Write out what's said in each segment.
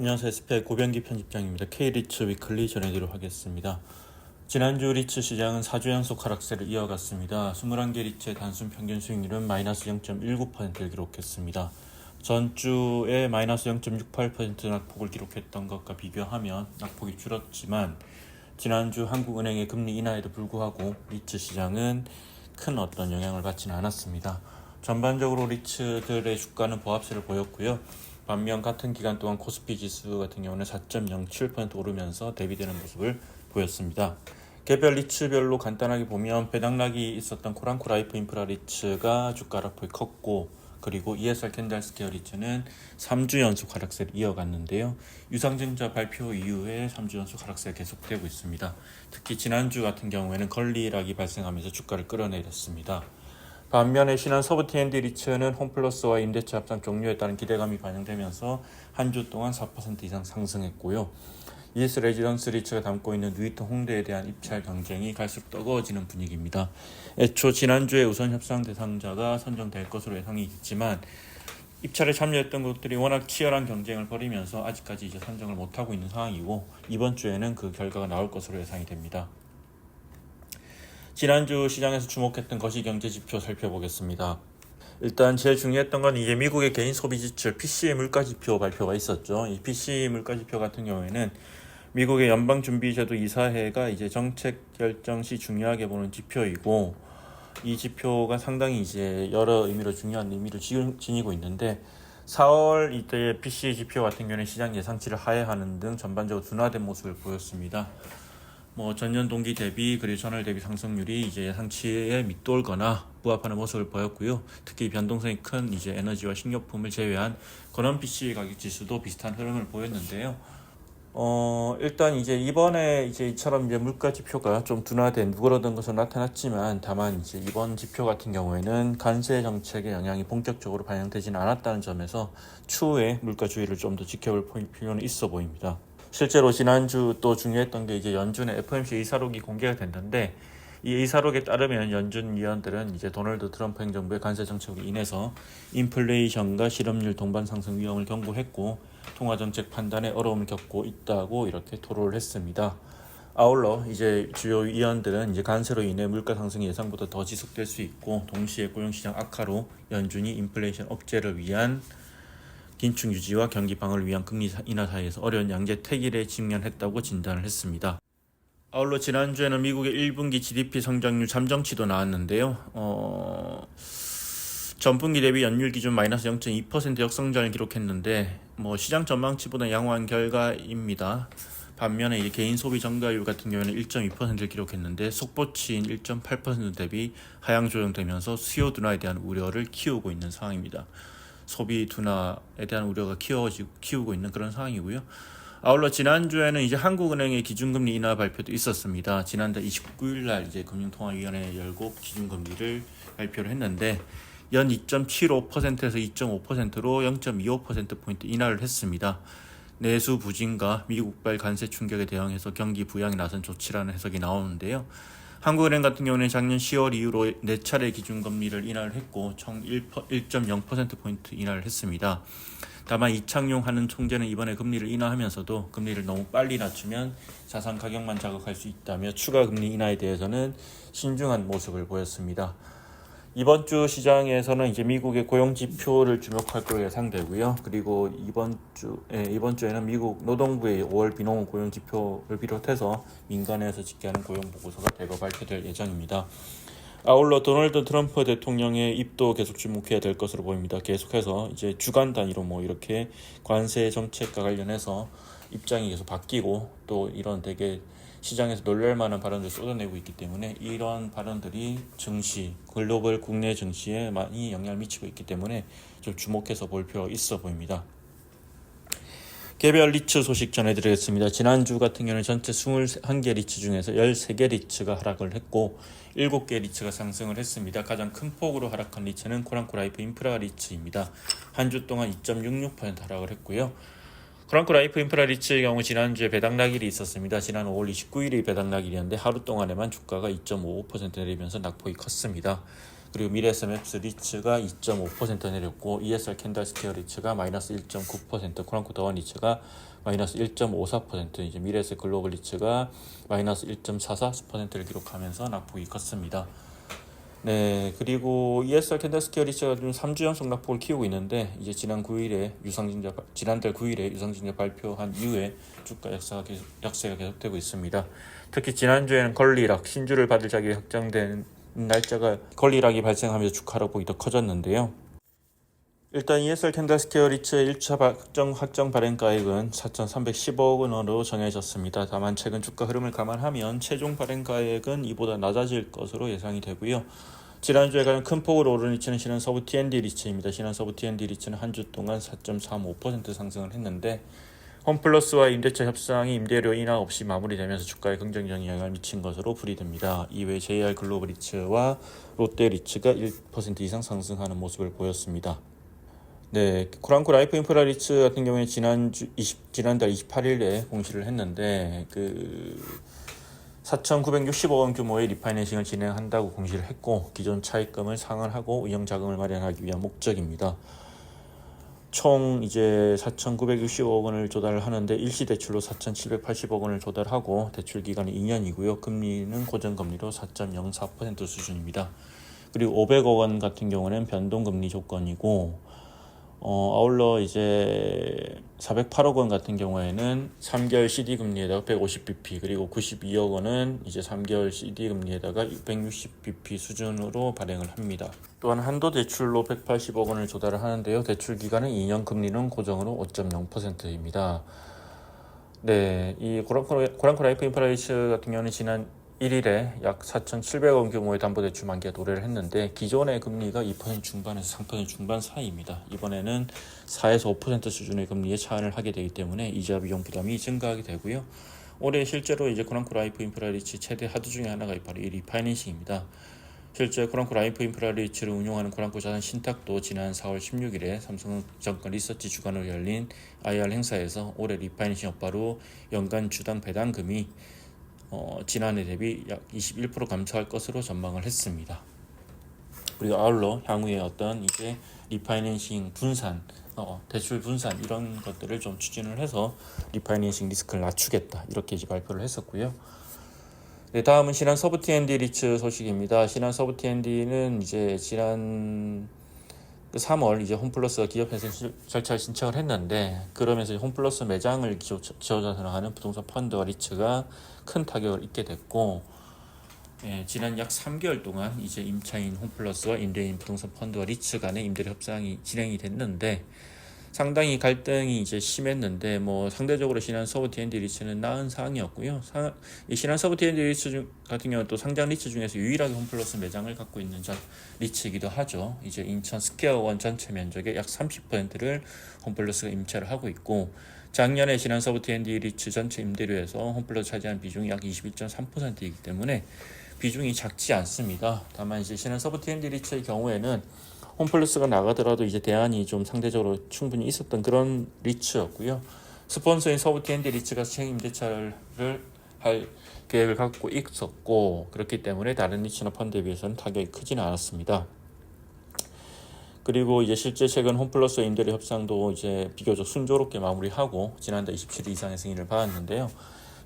안녕하세요. SPI 고병기 편집장입니다. K리츠 위클리 전해드리도록 하겠습니다. 지난주 리츠 시장은 4주 연속 하락세를 이어갔습니다. 21개 리츠의 단순 평균 수익률은 마이너스 0.19%를 기록했습니다. 전주에 마이너스 0.68% 낙폭을 기록했던 것과 비교하면 낙폭이 줄었지만 지난주 한국은행의 금리 인하에도 불구하고 리츠 시장은 큰 어떤 영향을 받지는 않았습니다. 전반적으로 리츠들의 주가는 보합세를 보였고요. 반면 같은 기간 동안 코스피 지수 같은 경우는 4.07% 오르면서 대비되는 모습을 보였습니다. 개별 리츠별로 간단하게 보면 배당락이 있었던 코랑코 라이프 인프라 리츠가 주가 하락폭이 컸고 그리고 ESR 캔달스케어 리츠는 3주 연속 하락세를 이어갔는데요. 유상증자 발표 이후에 3주 연속 하락세가 계속되고 있습니다. 특히 지난주 같은 경우에는 걸리락이 발생하면서 주가를 끌어내렸습니다. 반면에 신한 서브 T&D 리츠는 홈플러스와 임대차 합상 종료에 따른 기대감이 반영되면서 한 주 동안 4% 이상 상승했고요. ES 레지던스 리츠가 담고 있는 누이터 홍대에 대한 입찰 경쟁이 갈수록 뜨거워지는 분위기입니다. 애초 지난주에 우선 협상 대상자가 선정될 것으로 예상이 있지만 입찰에 참여했던 곳들이 워낙 치열한 경쟁을 벌이면서 아직까지 이제 선정을 못하고 있는 상황이고 이번 주에는 그 결과가 나올 것으로 예상이 됩니다. 지난주 시장에서 주목했던 거시경제 지표 살펴보겠습니다. 일단 제일 중요했던 건 이제 미국의 개인 소비 지출 PCE 물가 지표 발표가 있었죠. 이 PCE 물가 지표 같은 경우에는 미국의 연방 준비제도 이사회가 이제 정책 결정 시 중요하게 보는 지표이고 이 지표가 상당히 이제 여러 의미로 중요한 의미를 지- 지니고 있는데 4월 이때 PCE 지표 같은 경우는 시장 예상치를 하회하는 등 전반적으로 둔화된 모습을 보였습니다. 뭐 전년 동기 대비 그리고 전월 대비 상승률이 이제 예상치에 밑돌거나 부합하는 모습을 보였고요. 특히 변동성이 큰 이제 에너지와 식료품을 제외한 건원 PC 가격 지수도 비슷한 흐름을 보였는데요. 어 일단 이제 이번에 이제 이처럼 이제 물가 지표가 좀 둔화된 누그러든 것으로 나타났지만 다만 이제 이번 지표 같은 경우에는 관세 정책의 영향이 본격적으로 반영되지는 않았다는 점에서 추후에 물가 주의를 좀 더 지켜볼 포- 필요는 있어 보입니다. 실제로 지난주 또 중요했던 게 이제 연준의 FOMC 의사록이 공개가 됐는데 이 의사록에 따르면 연준 위원들은 이제 도널드 트럼프 행정부의 관세 정책으로 인해서 인플레이션과 실업률 동반 상승 위험을 경고했고 통화 정책 판단에 어려움을 겪고 있다고 이렇게 토로를 했습니다. 아울러 이제 주요 위원들은 이제 관세로 인해 물가 상승이 예상보다 더 지속될 수 있고 동시에 고용 시장 악화로 연준이 인플레이션 억제를 위한 긴축 유지와 경기 방어를 위한 금리 인하 사이에서 어려운 양재 태길에 직면했다고 진단을 했습니다. 아울러 지난주에는 미국의 1분기 GDP 성장률 잠정치도 나왔는데요. 어, 전분기 대비 연율 기준 마이너스 0.2% 역성장을 기록했는데 뭐 시장 전망치보다 양호한 결과입니다. 반면에 개인 소비 증가율 같은 경우에는 1.2%를 기록했는데 속보치인 1.8% 대비 하향 조정되면서 수요 둔화에 대한 우려를 키우고 있는 상황입니다. 소비 둔화에 대한 우려가 키워지 키우고 있는 그런 상황이고요. 아울러 지난주에는 이제 한국은행의 기준금리 인하 발표도 있었습니다. 지난달 29일 날 이제 금융통화위원회 열고 기준금리를 발표를 했는데 연 2.75%에서 2.5%로 0.25% 포인트 인하를 했습니다. 내수 부진과 미국발 관세 충격에 대응해서 경기 부양에 나선 조치라는 해석이 나오는데요. 한국은행 같은 경우는 작년 10월 이후로 네 차례 기준금리를 인하를 했고 총 1.0%포인트 인하를 했습니다. 다만 이창용 하는 총재는 이번에 금리를 인하하면서도 금리를 너무 빨리 낮추면 자산 가격만 자극할 수 있다며 추가 금리 인하에 대해서는 신중한 모습을 보였습니다. 이번 주 시장에서는 이제 미국의 고용 지표를 주목할 것으로 예상되고요. 그리고 이번 주 예, 이번 주에는 미국 노동부의 5월 비농 고용 지표를 비롯해서 민간에서 집계하는 고용 보고서가 대거 발표될 예정입니다. 아울러 도널드 트럼프 대통령의 입도 계속 주목해야 될 것으로 보입니다. 계속해서 이제 주간 단위로 뭐 이렇게 관세 정책과 관련해서 입장이 계속 바뀌고 또 이런 되게 시장에서 놀랄 만한 발언을 쏟아내고 있기 때문에 이런 발언들이 증시, 글로벌 국내 증시에 많이 영향을 미치고 있기 때문에 좀 주목해서 볼 필요가 있어 보입니다. 개별 리츠 소식 전해드리겠습니다. 지난주 같은 경우는 전체 21개 리츠 중에서 13개 리츠가 하락을 했고 7개 리츠가 상승을 했습니다. 가장 큰 폭으로 하락한 리츠는 코랑코 라이프 인프라 리츠입니다. 한 주 동안 2.66% 하락을 했고요. 코랑코 라이프 인프라 리츠의 경우 지난주에 배당락일이 있었습니다. 지난 5월 29일이 배당락일이었는데 하루 동안에만 주가가 2.55% 내리면서 낙폭이 컸습니다. 그리고 맵스 리츠가 2.5% 내렸고 ESR 캔들 스퀘어 리츠가 마이너스 1.9% 코란코 더원 리츠가 마이너스 1.54% 이제 미래에스 글로벌 리츠가 마이너스 1.44%를 기록하면서 낙폭이 컸습니다. 네, 그리고 ESR 캔들 스퀘어 리츠가 좀 3주 연속 낙폭을 키우고 있는데 이제 지난 9일에 유상증자 지난달 9일에 유상증자 발표한 이후에 주가 약세가 계속, 약세가 계속되고 있습니다. 특히 지난주에는 걸리락 신주를 받을 자격이 확정된 날짜가 걸리락이 발생하면서 주가 하락폭이 더 커졌는데요. 일단 ESR 캔들 스퀘어 리츠의 1차 확정, 확정 발행가액은 4,310억 원으로 정해졌습니다. 다만 최근 주가 흐름을 감안하면 최종 발행가액은 이보다 낮아질 것으로 예상이 되고요. 지난주에 가장 큰 폭으로 오른 리츠는 신한 서부 T&D 리츠입니다. 신한 서부 T&D 리츠는 한 주 동안 4.35% 상승을 했는데 홈플러스와 임대차 협상이 임대료 인하 없이 마무리되면서 주가에 긍정적인 영향을 미친 것으로 풀이됩니다. 이외 JR 글로벌 리츠와 롯데 리츠가 1% 이상 상승하는 모습을 보였습니다. 네, 코란코 라이프 인프라 리츠 같은 경우에 지난 주 20, 지난달 28일에 공시를 했는데 그 4,960억 원 규모의 리파이낸싱을 진행한다고 공시를 했고 기존 차입금을 상환하고 운영 자금을 마련하기 위한 목적입니다. 총 이제 4,960억 원을 조달을 하는데 일시 대출로 4,780억 원을 조달하고 대출 기간이 2년이고요. 금리는 고정 금리로 4.04% 수준입니다. 그리고 500억 원 같은 경우는 변동 금리 조건이고 어, 아울러 이제 408억 원 같은 경우에는 3개월 CD 금리에다가 150bp 그리고 92억 원은 이제 3개월 CD 금리에다가 660bp 수준으로 발행을 합니다. 또한 한도 대출로 180억 원을 조달을 하는데요. 대출 기간은 2년 금리는 고정으로 5.0%입니다. 네, 이 고랑코, 고랑코 라이프 인프라이츠 같은 경우는 지난 1일에 약 4,700원 규모의 담보대출 만기가 도래를 했는데 기존의 금리가 2% 중반에서 3% 중반 사이입니다. 이번에는 4에서 5% 수준의 금리에 차환을 하게 되기 때문에 이자 비용 부담이 증가하게 되고요. 올해 실제로 이제 코랑코 라이프 인프라 리츠 최대 하드 중에 하나가 바로 이 리파이낸싱입니다. 실제 코랑코 라이프 인프라 리츠를 운용하는 코랑코 자산 신탁도 지난 4월 16일에 삼성증권 리서치 주관으로 열린 IR 행사에서 올해 리파이낸싱 여파로 연간 주당 배당금이 어, 지난해 대비 약 21% 감소할 것으로 전망을 했습니다. 그리고 아울러 향후에 어떤 이제 리파이낸싱 분산, 어, 대출 분산 이런 것들을 좀 추진을 해서 리파이낸싱 리스크를 낮추겠다 이렇게 이제 발표를 했었고요. 네, 다음은 신한 서브 T&D 리츠 소식입니다. 신한 서브 T&D는 이제 지난 3월 이제 홈플러스가 기업회생 절차를 신청을 했는데 그러면서 홈플러스 매장을 지원하는 부동산 펀드와 리츠가 큰 타격을 입게 됐고 예, 지난 약 3개월 동안 이제 임차인 홈플러스와 임대인 부동산 펀드와 리츠 간의 임대료 협상이 진행이 됐는데 상당히 갈등이 이제 심했는데 뭐 상대적으로 신한 서브 T&D 리츠는 나은 상황이었고요. 신한 서브 T&D 리츠 중, 같은 경우는 또 상장 리츠 중에서 유일하게 홈플러스 매장을 갖고 있는 자, 리츠이기도 하죠. 이제 인천 스퀘어원 전체 면적의 약 30%를 홈플러스가 임차를 하고 있고 작년에 신한 서브 T&D 리츠 전체 임대료에서 홈플러스 차지한 비중이 약 21.3%이기 때문에 비중이 작지 않습니다. 다만 이제 신한 서브 T&D 리츠의 경우에는 홈플러스가 나가더라도 이제 대안이 좀 상대적으로 충분히 있었던 그런 리츠였고요. 스폰서인 서브 T&D 리츠가 시행 임대차를 할 계획을 갖고 있었고 그렇기 때문에 다른 리츠나 펀드에 비해서는 타격이 크지는 않았습니다. 그리고 이제 실제 최근 홈플러스 임대료 협상도 이제 비교적 순조롭게 마무리하고 지난달 27일 이상의 승인을 받았는데요.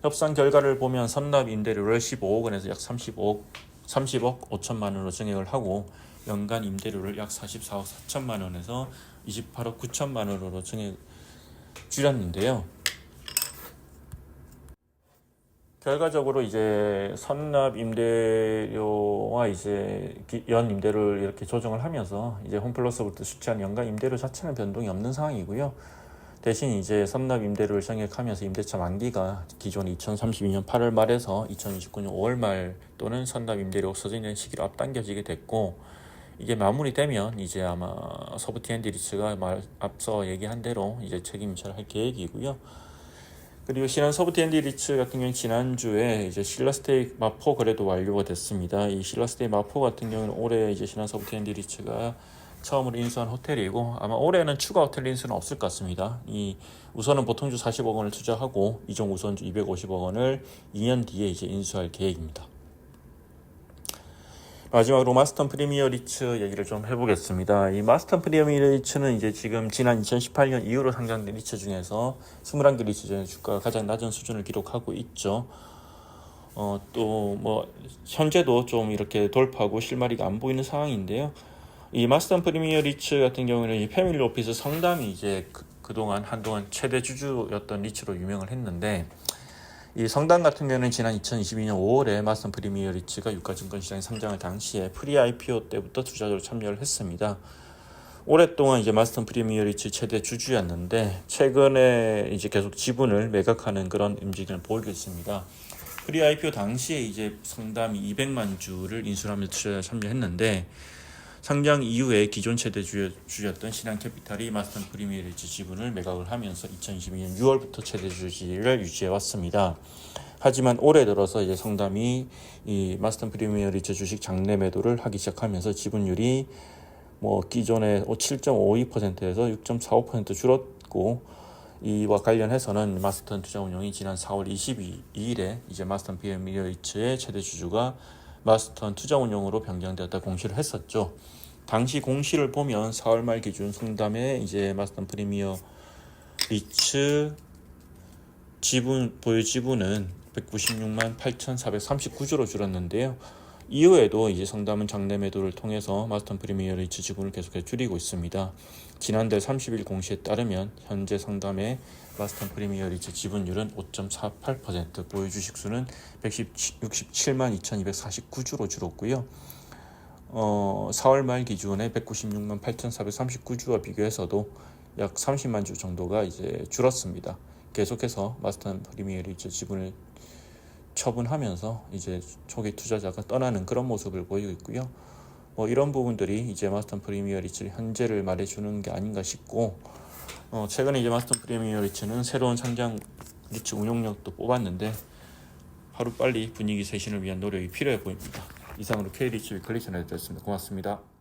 협상 결과를 보면 선납 임대료를 15억 원에서 약 35억 30억 5천만 원으로 증액을 하고 연간 임대료를 약 44억 4천만 원에서 28억 9천만 원으로 증액 줄였는데요. 결과적으로 이제 선납 임대료와 이제 연 임대료를 이렇게 조정을 하면서 이제 홈플러스부터 수취한 연간 임대료 자체는 변동이 없는 상황이고요. 대신 이제 선납 임대료를 정액하면서 임대차 만기가 기존 2032년 8월 말에서 2029년 5월 말 또는 선납 임대료 없어지는 시기로 앞당겨지게 됐고 이게 마무리되면 이제 아마 서브 T&D 리츠가 말, 앞서 얘기한 대로 이제 책임 임차를 할 계획이고요. 그리고 신한 서브 T&D 리츠 같은 경우는 지난주에 이제 신라스테이 마포 거래도 완료가 됐습니다. 이 신라스테이 마포 같은 경우는 올해 이제 신한 서브 T&D 리츠가 처음으로 인수한 호텔이고 아마 올해는 추가 호텔 인수는 없을 것 같습니다. 이 우선은 보통주 40억 원을 투자하고 이종 우선주 250억 원을 2년 뒤에 이제 인수할 계획입니다. 마지막으로 마스턴 프리미어 리츠 얘기를 좀 해보겠습니다. 이 마스턴 프리미어 리츠는 이제 지금 지난 2018년 이후로 상장된 리츠 중에서 21개 리츠 중에 주가가 가장 낮은 수준을 기록하고 있죠. 어, 또 뭐 현재도 좀 이렇게 돌파하고 실마리가 안 보이는 상황인데요. 이 마스턴 프리미어 리츠 같은 경우는 이 패밀리 오피스 성담이 이제 그, 그동안 한동안 최대 주주였던 리츠로 유명을 했는데 이 성당 같은 경우는 지난 2022년 5월에 마스턴 프리미어 리츠가 유가증권 시장에 상장할 당시에 프리 IPO 때부터 투자자로 참여를 했습니다. 오랫동안 이제 마스턴 프리미어 리츠 최대 주주였는데 최근에 이제 계속 지분을 매각하는 그런 움직임을 보이고 있습니다. 프리 IPO 당시에 이제 성담이 200만 주를 인수하면서 투자에 참여했는데 상장 이후에 기존 최대 주- 주주였던 신한캐피탈이 마스턴 프리미어 리츠 지분을 매각을 하면서 2022년 6월부터 최대 주주를 유지해 왔습니다. 하지만 올해 들어서 이제 성담이 이 마스턴 프리미어 리츠 주식 장내 매도를 하기 시작하면서 지분율이 뭐 기존의 7.52%에서 6.45% 줄었고 이와 관련해서는 마스턴 투자운용이 지난 4월 22일에 이제 마스턴 리츠의 최대 주주가 마스턴 투자운용으로 변경되었다 공시를 했었죠. 당시 공시를 보면 4월 말 기준 성담의 이제 마스턴 프리미어 리츠 지분 보유 지분은 196만 8,439주로 줄었는데요. 이후에도 이제 성담은 장내 매도를 통해서 마스턴 프리미어 리츠 지분을 계속해서 줄이고 있습니다. 지난달 30일 공시에 따르면 현재 성담의 마스턴 프리미어 리츠 지분율은 5.48% 보유 주식 수는 167만 2,249주로 줄었고요. 어, 4월 말 기준에 196만 8,439주와 비교해서도 약 30만 주 정도가 이제 줄었습니다. 계속해서 마스턴 프리미어 리츠 지분을 처분하면서 이제 초기 투자자가 떠나는 그런 모습을 보이고 있고요. 뭐 이런 부분들이 이제 마스턴 프리미어 리츠 현재를 말해주는 게 아닌가 싶고 어, 최근에 이제 마스턴 프리미어 리츠는 새로운 상장 리츠 운용력도 뽑았는데 하루 빨리 분위기 쇄신을 위한 노력이 필요해 보입니다. 이상으로 K리츠 위클리 전해드렸습니다. 고맙습니다.